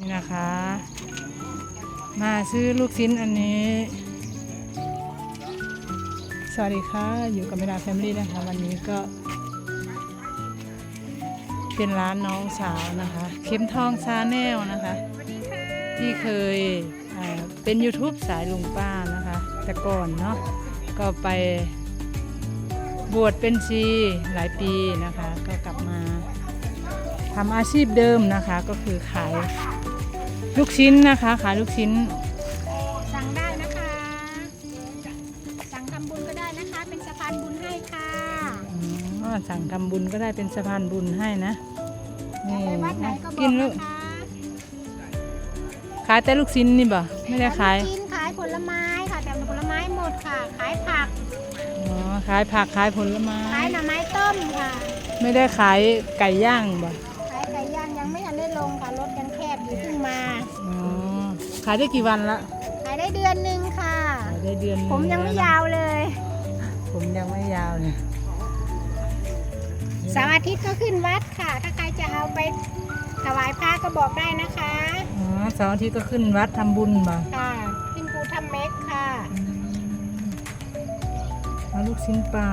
นี่นะคะ มาซื้อลูกชิ้นอันนี้ สวัสดีค่ะ อยู่กับเมดาแฟมิลี่นะคะ วันนี้ก็ เป็นร้านน้องสาวนะคะ เข็มทองซาแนลนะคะ ที่เคยเป็น YouTube สายลุงป้านะคะ แต่ก่อนเนาะก็ไปบวชเป็นชีหลายปีนะคะ ก็กลับมาทำอาชีพเดิมนะคะก็คือขาย ลูกชิ้นนะคะขายลูกชิ้น สั่งได้นะคะ สั่งทำบุญก็ได้นะคะ เป็นสะพานบุญให้ค่ะอ๋อสั่งทำบุญก็ได้เป็นสะพานบุญให้นะจะนี่ไปวัดไหนก็บกิอนกลูนะกคะขายแต่ลูกชิ้นนี่บ่ไม่ได้ขายกินขายผลไม้ค่ะ แต่ผลไม้หมดค่ะ ขายผัก อ๋อขายผักขายผลไม้ ขายหน่อไม้ต้มค่ะ ไม่ได้ขายไก่ย่างบ่ายได้กี่วันละขายได้เดือนหนึงค่ะ ขายได้เดือนหนึ่ผมยังไม่แล้นะยาวเลย ผมยังไม่ยาวเลยเสาร์อาทิตย์ก็ขึ้นวัดค่ะ ถ้าใครจะเอาไปถวายพระก็บอกได้นะคะอ๋อเสาร์อาทิตย์ก็ขึ้นวัดทำบุญบ่ค่ะขึ้นภูทำเม็กค่ะเอาลูกชิ้นปลา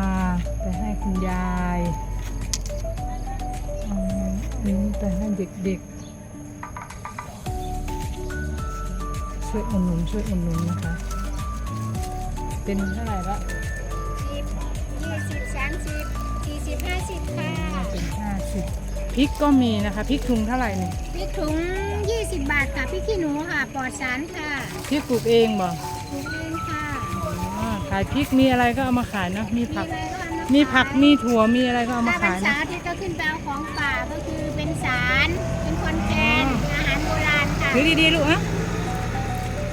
ไปให้คุณยายเอาอันนี้ไปให้เด็กๆ ช่วยอุดหนุนช่วยอุดหนุนนะคะ เป็นเท่าไหร่ละสิบยี่สิบสามสิบสี่สิบห้าสิบค่ะเป็นห้าสิบพริกก็มีนะคะพริกถุงเท่าไหร่เนี่ยพริกถุงยี่สิบบาทค่ะพริกขี้หนูค่ะปลอดสารค่ะพริกปลูกเองบ่ปลูกเองค่ะอ๋อขายพริกมีอะไรก็เอามาขายเนอะมีมีผักอะไรก็เอามามีมีผักมีถั่วมีอะไรก็เอามาถ้าวันขายเสานะร์อาทิตย์ก็ขึ้นไปเอาของป่าก็คือเป็นสารเป็นคอนแกนอ๋อเป็นอาหารโบราณค่ะ ถือดีๆลูกอะ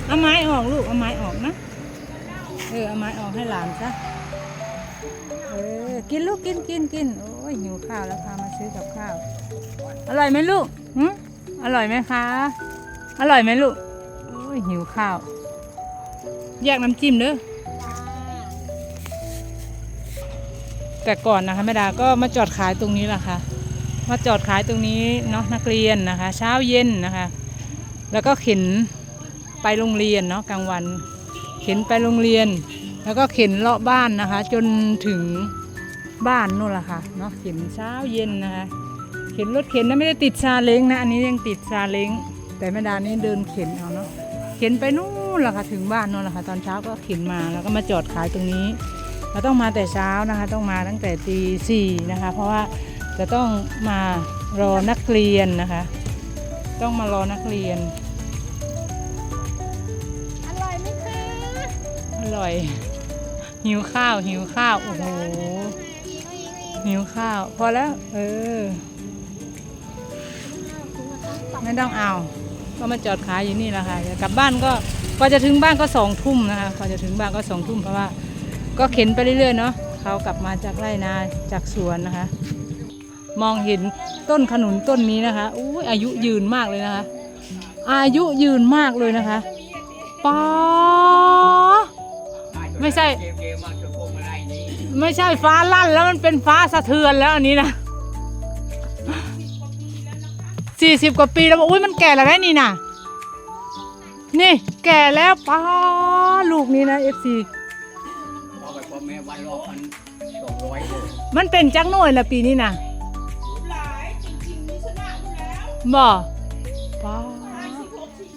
เอาไม้ออกลูก เอาไม้ออกนะ เออ เอาไม้ออกให้หลานซะ เออ กินลูกกินกินกิน โอ้ยหิวข้าวแล้วพามาซื้อกับข้าว อร่อยไหมลูกหึอร่อยไหมคะ อร่อยไหมลูก โอ้ยหิวข้าว แยกน้ำจิ้มเด้อแต่ก่อนนะคะแม่ดาก็มาจอดขายตรงนี้แหละค่ะ มาจอดขายตรงนี้เนาะนักเรียนนะคะ เช้าเย็นนะคะ แล้วก็เข็น ไปโรงเรียนเนาะกลางวัน เข็นไปโรงเรียน แล้วก็เข็นเลาะบ้านนะคะ จนถึงบ้านนู่นแหละค่ะเนาะเข็นเช้าเย็นนะคะเข็นรถเข็นนะไม่ได้ติดซาเล้งนะอันนี้ยังติดซาเล้ง แต่แม่ดานี่เดินเข็นเอาเนาะเข็นไปนู่นแหละค่ะถึงบ้านนู่นแหละค่ะตอนเช้าก็เข็นมาแล้วก็มาจอดขายตรงนี้เราต้องมาแต่เช้านะคะ ต้องมาตั้งแต่ตีสี่นะคะ เพราะว่าจะต้องมารอนักเรียนนะคะ ต้องมารอนักเรียน อร่อย หิวข้าว หิวข้าว โอ้โห หิวข้าว พอแล้ว เออ ไม่ต้องเอา ก็มาจอดขายอยู่นี่แหละค่ะกลับบ้านก็กว่าจะถึงบ้านก็สองทุ่มนะคะกว่าจะถึงบ้านก็สองทุ่มเพราะว่า ก็เข็นไปเรื่อยๆเนาะเขากลับมาจากไร่นาจากสวนนะคะ มองเห็นต้นขนุนต้นนี้นะคะอุ้ยอายุยืนมากเลยนะคะ อายุยืนมากเลยนะคะป้า ไม่ใช่ไม่ใช่ฟ้าลั่นแล้วมันเป็นฟ้าสะเทือนแล้วอันนี้นะสี่สิบกว่าปีแล้วบอกอุ้ยมันแก่แล้วได้นี่นะนี่แก่แล้วป้าลูกนี้นะเอฟซีเอาไปพ่อแม่วันรอพันสองร้อยเลยมันเป็นจักหน่วยละปีนี้นะบ่ป้า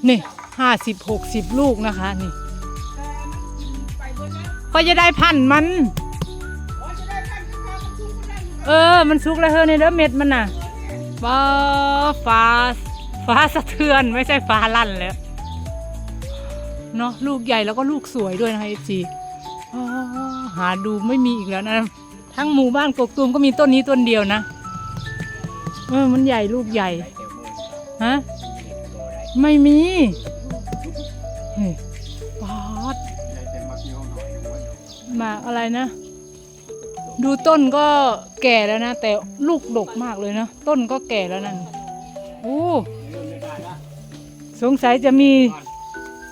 นี่ห้าสิบหกสิบลูกนะคะนี่ ก็จะได้พันมัน เออ มันสุกแล้วเฮ้ยในเด้อเม็ดมันน่ะฟ้าฟ้าฟ้าสะเทือนไม่ใช่ฟ้าลั่นแล้วเนาะลูกใหญ่แล้วก็ลูกสวยด้วยนะคะเอจีหาดูไม่มีอีกแล้วนะ ทั้งหมู่บ้านกกตูมก็มีต้นนี้ต้นเดียวนะเออมันใหญ่ลูกใหญ่ฮะไม่มี หมากอะไรนะ ดูต้นก็แก่แล้วนะ แต่ลูกดกมากเลยนะ ต้นก็แก่แล้วนั่นโอ้สงสัยจะมี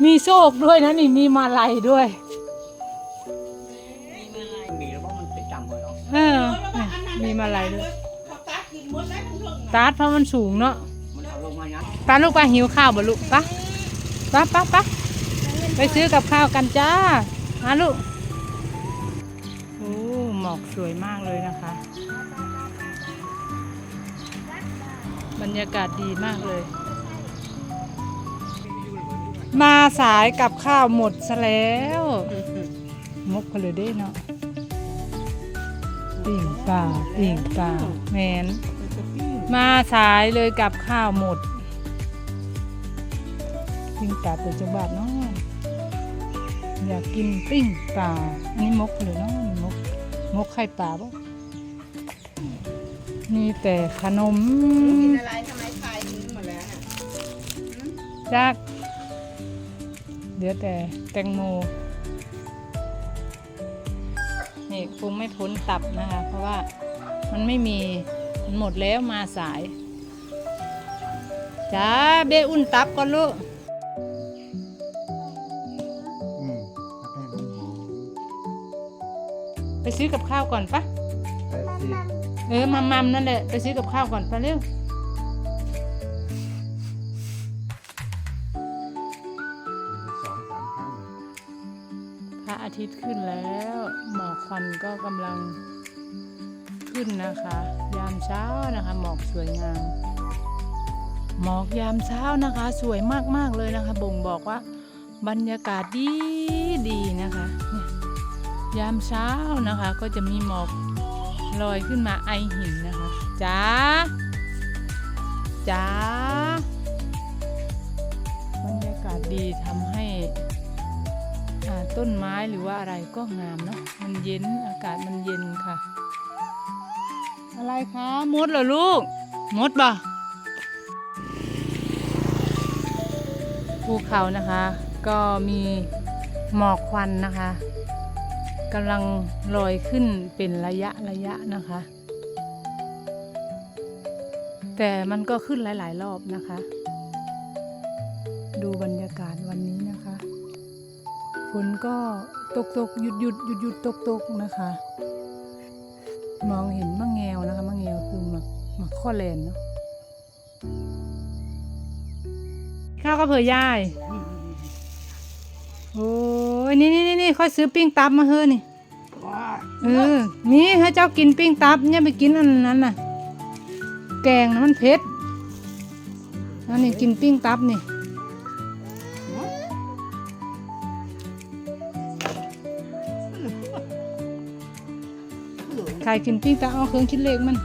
มีโชคด้วยนะนี่มีมาลัยด้วยมีแล้วว่ามันไปจำเลยเนาะเออมีมาลัยด้วยตาร์ทเพราะมันสูงเนาะมันเอาลงมายัดปลาลูกปลาหิวข้าวบ่ลูกปะปะปะปะไปซื้อกับข้าวกันจ้ามาลูกโอ้หม อกสวยมากเลยนะคะ บรรยากาศดีมากเลย มาสายกับข้าวหมดซะแล้วมกกันเลยเด้เนาะปิ่งปลาปิ่งปลาแมนมาสายเลยกับข้าวหมดปิ้งปลาตัวจังหวัดเนาะอยากกินปิ้งปลาอันนี้มกเลยเนาะ มกมกไข่ปลาบ่มีแต่ขนมกินอะไรทำไมขายทิ้งหมดแล้วน่ะจากเดี๋ยวแต่แตงโม นี่คงไม่พ้นตับนะคะ เพราะว่ามันไม่มีมันหมดแล้วมาสาย จ้าเบอุ่นตับก่อนลูก ไปซื้อกับข้าวก่อนปะๆแต่ที่เออมัมมัมนั่นแหละไปซื้อกับข้าวก่อนไปเร็วสองสามครั้งพระอาทิตย์ขึ้นแล้วหมอกควันก็กำลังขึ้นนะคะ ยามเช้านะคะ หมอกสวยงามหมอกยามเช้านะคะ สวยมากๆเลยนะคะ บ่งบอกว่า บรรยากาศดีดีนะคะเนี่ ยามเช้านะคะ ก็จะมีหมอกลอยขึ้นมาไอหินนะคะจ้าจ้าบรรยากาศดีทำให้ต้นไม้หรือว่าอะไรก็งามเนาะมันเย็นอากาศมันเย็นค่ะ อะไรคะมดเหรอลูกมดบ่ภูเขานะคะ ก็มีหมอกควันนะคะ กำลังลอยขึ้นเป็นระยะระยะนะคะ แต่มันก็ขึ้นหลาย ๆ รอบนะคะ ดูบรรยากาศวันนี้นะคะฝนก็ตกตกหยุดหยุดหยุดหยุดตกตกนะคะ มองเห็นมะแงวนะคะมะแงวคือหมักหมักข้อแลนเนาะข้าวก็เผื่อยาย โอ้ยนี่นี่นี่นี่ค่อยซื้อปิ้งตับมาเฮ้อนี่เออนี่ให้เจ้ากินปิ้งตับเนี่ยไปกินอันนั้นน่ะ แกงนะมันเผ็ดอันนี้กินปิ้งตับนี่ใครกินปิ้งตับเอาเครื่องคิดเลขมัน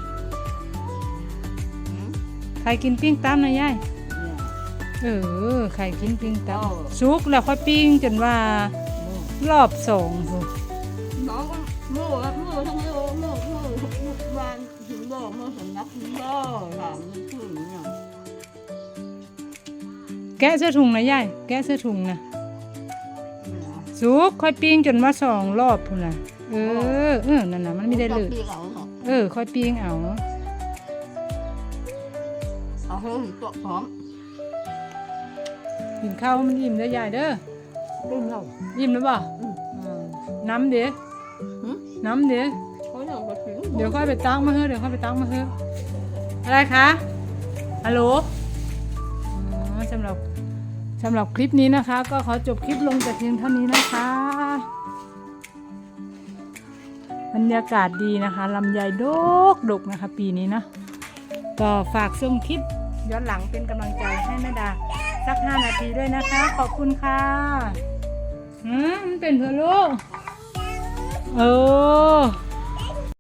ใครกินปิ้งตับนะยาย เออใครกินปิ้งตับสุกแล้วค่อยปิ้งจนว่ารอบสองพุ่นน้องมือมือทั้งมือมือมือมือวานถึงบ่อมือสำนักถึงบ่อถามถึงเนี่ยแกะเสื้อถุงนะยายแกะเสื้อถุงนะสุกค่อยปิ้งจนว่าสองรอบพุ่นน่ะเออเออนั่นน่ะมันไม่ได้เลยเอาเหรอเออค่อยปิ้งเอาเอาเฮ้ยตัวพร้อม กินข้าวให้มันอิ่มเด้อยายเด้อเรื่องเรา อิ่มแล้วบ่อืม อ่าน้ำเด้น้ำเด้เขาอยากจะถึงเดี๋ยวค่อยไปตั้งมาเฮ้อะเดี๋ยวค่อยไปตั้งมาเฮ้อะอะไรคะฮัลโหลอ๋อสำหรับสำหรับคลิปนี้นะคะ ก็ขอจบคลิปลงแต่เพียงเท่านี้นะคะบรรยากาศดีนะคะลำไยดกดกนะคะ ปีนี้นะ ก็ฝากชมคลิปย้อนหลังเป็นกำลังใจให้แม่ดา สักห้านาทีด้วยนะคะ ขอบคุณค่ะอืมมันเป็นเพื่อลูกเออ